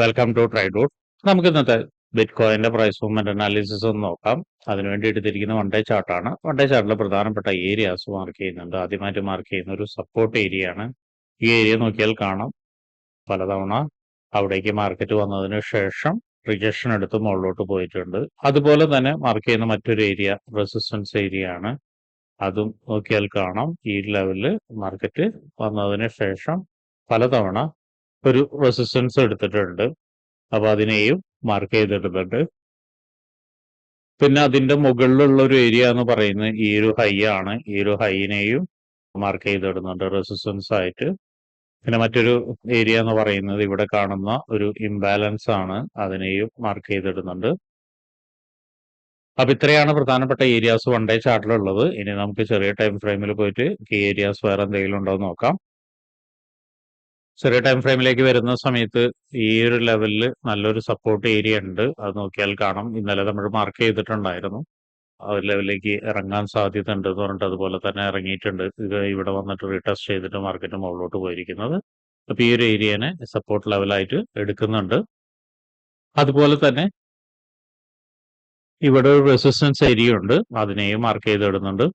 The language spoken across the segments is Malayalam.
വെൽക്കം ടു ട്രൈ ഡോട്ട് നമുക്ക് ഇന്നത്തെ ബിറ്റ് കോയിന്റെ പ്രൈസ് മൂവ്മെന്റ് അനാലിസിസ് ഒന്ന് നോക്കാം അതിനുവേണ്ടി എടുത്തിരിക്കുന്ന വൺ ഡേ ചാർട്ടാണ് വൺ ഡേ ചാർട്ടിലെ പ്രധാനപ്പെട്ട ഏരിയാസ് മാർക്ക് ചെയ്യുന്നുണ്ട്. ആദ്യമായിട്ട് മാർക്ക് ചെയ്യുന്ന ഒരു സപ്പോർട്ട് ഏരിയ ആണ്. ഈ ഏരിയ നോക്കിയാൽ കാണാം. പലതവണ അവിടേക്ക് മാർക്കറ്റ് വന്നതിന് ശേഷം റിജക്ഷൻ എടുത്ത് മുകളിലോട്ട് പോയിട്ടുണ്ട്. അതുപോലെ തന്നെ മാർക്ക് ചെയ്യുന്ന മറ്റൊരു ഏരിയ റെസിസ്റ്റൻസ് ഏരിയ ആണ്. അതും നോക്കിയാൽ കാണാം. ഈ ലെവലിൽ മാർക്കറ്റ് വന്നതിന് ശേഷം പലതവണ ഒരു റെസിസ്റ്റൻസ് എടുത്തിട്ടുണ്ട്. അപ്പൊ അതിനെയും മാർക്ക് ചെയ്തിട്ടുണ്ട് പിന്നെ അതിന്റെ മുകളിലുള്ള ഒരു ഏരിയ എന്ന് പറയുന്നത് ഈ ഒരു ഹൈ ആണ്. ഈ ഒരു ഹൈനെയും മാർക്ക് ചെയ്തിടുന്നുണ്ട് റെസിസ്റ്റൻസ് ആയിട്ട്. പിന്നെ മറ്റൊരു ഏരിയ എന്ന് പറയുന്നത് ഇവിടെ കാണുന്ന ഒരു ഇംബാലൻസ് ആണ്. അതിനെയും മാർക്ക് ചെയ്തിടുന്നുണ്ട് അപ്പൊ ഇത്രയാണ് പ്രധാനപ്പെട്ട ഏരിയാസ് വൺ ഡേ ചാർട്ടിലുള്ളത് ഇനി നമുക്ക് ചെറിയ ടൈം ഫ്രെയിമിൽ പോയിട്ട് ഈ ഏരിയാസ് വേറെ എന്തെങ്കിലും ഉണ്ടോ എന്ന് നോക്കാം. ചെറിയ ടൈം ഫ്രെയിമിലേക്ക് വരുന്ന സമയത്ത് ഈ ഒരു ലെവലിൽ നല്ലൊരു സപ്പോർട്ട് ഏരിയ ഉണ്ട്. അത് നോക്കിയാൽ കാണാം. ഇന്നലെ നമ്മൾ മാർക്ക് ചെയ്തിട്ടുണ്ടായിരുന്നു. ആ ഒരു ലെവലിലേക്ക് ഇറങ്ങാൻ സാധ്യത ഉണ്ട് എന്ന് പറഞ്ഞിട്ട് അതുപോലെ തന്നെ ഇറങ്ങിയിട്ടുണ്ട്. ഇത് ഇവിടെ വന്നിട്ട് റീടെസ്റ്റ് ചെയ്തിട്ട് മാർക്കറ്റ് മുകളിലോട്ട് പോയിരിക്കുന്നത്. അപ്പൊ ഈ ഒരു ഏരിയനെ സപ്പോർട്ട് ലെവലായിട്ട് എടുക്കുന്നുണ്ട്. അതുപോലെ തന്നെ ഇവിടെ ഒരു റെസിസ്റ്റൻസ് ഏരിയ ഉണ്ട്. അതിനെയും മാർക്ക് ചെയ്തിടുന്നുണ്ട്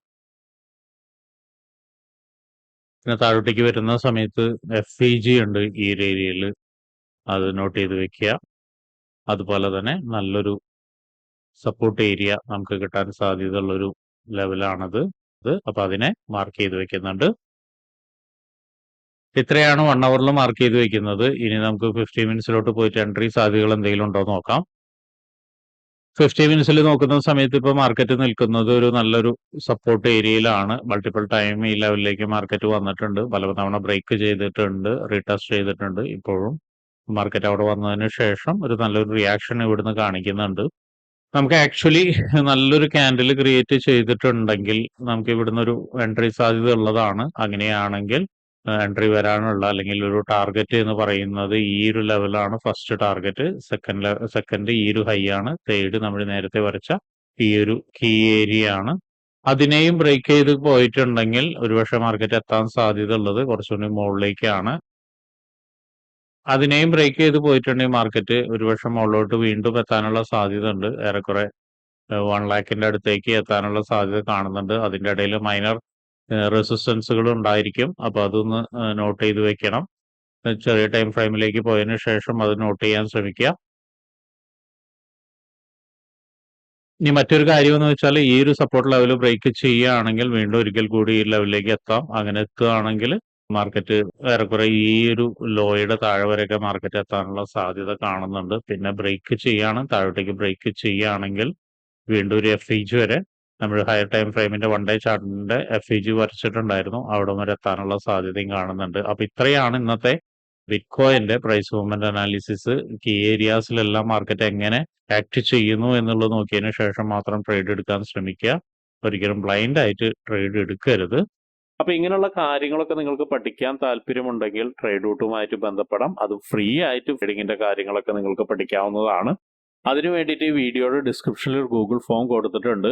പിന്നെ താഴോട്ടേക്ക് വരുന്ന സമയത്ത് എഫ് ഇ ജി ഉണ്ട് ഈ ഒരു ഏരിയയിൽ അത് നോട്ട് ചെയ്ത് വെക്കുക. അതുപോലെ തന്നെ നല്ലൊരു സപ്പോർട്ട് ഏരിയ നമുക്ക് കിട്ടാൻ സാധ്യതയുള്ളൊരു ലെവലാണത് അത് അപ്പം അതിനെ മാർക്ക് ചെയ്ത് വെക്കുന്നുണ്ട്. ഇത്രയാണ് വൺ അവറിൽ മാർക്ക് ചെയ്ത് വെക്കുന്നത്. ഇനി നമുക്ക് ഫിഫ്റ്റി മിനിറ്റ്സിലോട്ട് പോയിട്ട് എൻട്രി സാധ്യതകൾ എന്തെങ്കിലും ഉണ്ടോ നോക്കാം. ഫിഫ്റ്റി മിനിറ്റ്സിൽ നോക്കുന്ന സമയത്ത് ഇപ്പോൾ മാർക്കറ്റ് നിൽക്കുന്നത് ഒരു നല്ലൊരു സപ്പോർട്ട് ഏരിയയിലാണ് മൾട്ടിപ്പിൾ ടൈം ഈ ലെവലിലേക്ക് മാർക്കറ്റ് വന്നിട്ടുണ്ട്. പല തവണ ബ്രേക്ക് ചെയ്തിട്ടുണ്ട് റീടെസ്റ്റ് ചെയ്തിട്ടുണ്ട്. ഇപ്പോഴും മാർക്കറ്റ് അവിടെ വന്നതിന് ശേഷം ഒരു നല്ലൊരു റിയാക്ഷൻ ഇവിടുന്ന് കാണിക്കുന്നുണ്ട്. നമുക്ക് ആക്ച്വലി നല്ലൊരു ക്യാൻഡിൽ ക്രിയേറ്റ് ചെയ്തിട്ടുണ്ടെങ്കിൽ നമുക്ക് ഇവിടുന്ന് ഒരു എൻട്രി സാധ്യത ഉള്ളതാണ്. അങ്ങനെയാണെങ്കിൽ എൻട്രി വരാനുള്ള അല്ലെങ്കിൽ ഒരു ടാർഗറ്റ് എന്ന് പറയുന്നത് ഈ ഒരു ലെവലാണ് ഫസ്റ്റ് ടാർഗറ്റ് സെക്കൻഡ് സെക്കൻഡ് ഈ ഒരു ഹൈ ആണ്. തേർഡ് നമ്മൾ നേരത്തെ വരച്ച ഈ ഒരു കീ ഏരിയ ആണ്. അതിനെയും ബ്രേക്ക് ചെയ്ത് പോയിട്ടുണ്ടെങ്കിൽ ഒരുപക്ഷെ മാർക്കറ്റ് എത്താൻ സാധ്യത ഉള്ളത് കുറച്ചുകൂടി മുകളിലേക്കാണ്. അതിനെയും ബ്രേക്ക് ചെയ്ത് പോയിട്ടുണ്ടെങ്കിൽ മാർക്കറ്റ് ഒരുപക്ഷെ മുകളിലോട്ട് വീണ്ടും എത്താനുള്ള സാധ്യത ഉണ്ട്. ഏറെക്കുറെ വൺ ലാക്കിന്റെ അടുത്തേക്ക് എത്താനുള്ള സാധ്യത കാണുന്നുണ്ട്. അതിന്റെ ഇടയിൽ മൈനർ റെസിസ്റ്റൻസുകൾ ഉണ്ടായിരിക്കും. അപ്പൊ അതൊന്ന് നോട്ട് ചെയ്ത് വെക്കണം. ചെറിയ ടൈം ഫ്രെയിമിലേക്ക് പോയതിനു ശേഷം അത് നോട്ട് ചെയ്യാൻ ശ്രമിക്കുക. ഇനി മറ്റൊരു കാര്യം എന്ന് വെച്ചാൽ ഈ ഒരു സപ്പോർട്ട് ലെവൽ ബ്രേക്ക് ചെയ്യുകയാണെങ്കിൽ വീണ്ടും ഒരിക്കൽ കൂടി ഈ ലെവലിലേക്ക് എത്താം. അങ്ങനെ എത്തുകയാണെങ്കിൽ മാർക്കറ്റ് ഏറെക്കുറെ ഈ ഒരു ലോയുടെ താഴെ വരെയൊക്കെ മാർക്കറ്റ് എത്താനുള്ള സാധ്യത കാണുന്നുണ്ട്. പിന്നെ ബ്രേക്ക് ചെയ്യാണ് താഴോട്ടേക്ക് ബ്രേക്ക് ചെയ്യുകയാണെങ്കിൽ വീണ്ടും ഒരു എഫ് വരെ നമ്മൾ ഹയർ ടൈം ഫ്രെയിമിന്റെ വൺ ഡേ ചാർട്ടിന്റെ എഫ് ഇ ജി വരച്ചിട്ടുണ്ടായിരുന്നു. അവിടെ വരെ എത്താനുള്ള സാധ്യതയും കാണുന്നുണ്ട്. അപ്പൊ ഇത്രയാണ് ഇന്നത്തെ ബിറ്റ്കോയിന്റെ പ്രൈസ് മൂവ്മെന്റ് അനാലിസിസ് കീ ഏരിയാസിലെല്ലാം മാർക്കറ്റ് എങ്ങനെ ആക്ട് ചെയ്യുന്നു എന്നുള്ളത് നോക്കിയതിനു ശേഷം മാത്രം ട്രേഡ് എടുക്കാൻ ശ്രമിക്കുക. ഒരിക്കലും ബ്ലൈൻഡ് ആയിട്ട് ട്രേഡ് എടുക്കരുത്. അപ്പൊ ഇങ്ങനെയുള്ള കാര്യങ്ങളൊക്കെ നിങ്ങൾക്ക് പഠിക്കാൻ താല്പര്യമുണ്ടെങ്കിൽ ട്രേഡ് ഔട്ടുമായിട്ട് ബന്ധപ്പെടാം. അത് ഫ്രീ ആയിട്ട് ട്രേഡിങ്ങിന്റെ കാര്യങ്ങളൊക്കെ നിങ്ങൾക്ക് പഠിക്കാവുന്നതാണ്. അതിനു വേണ്ടിയിട്ട് ഈ വീഡിയോയുടെ ഡിസ്ക്രിപ്ഷനിൽ ഒരു ഗൂഗിൾ ഫോം കൊടുത്തിട്ടുണ്ട്.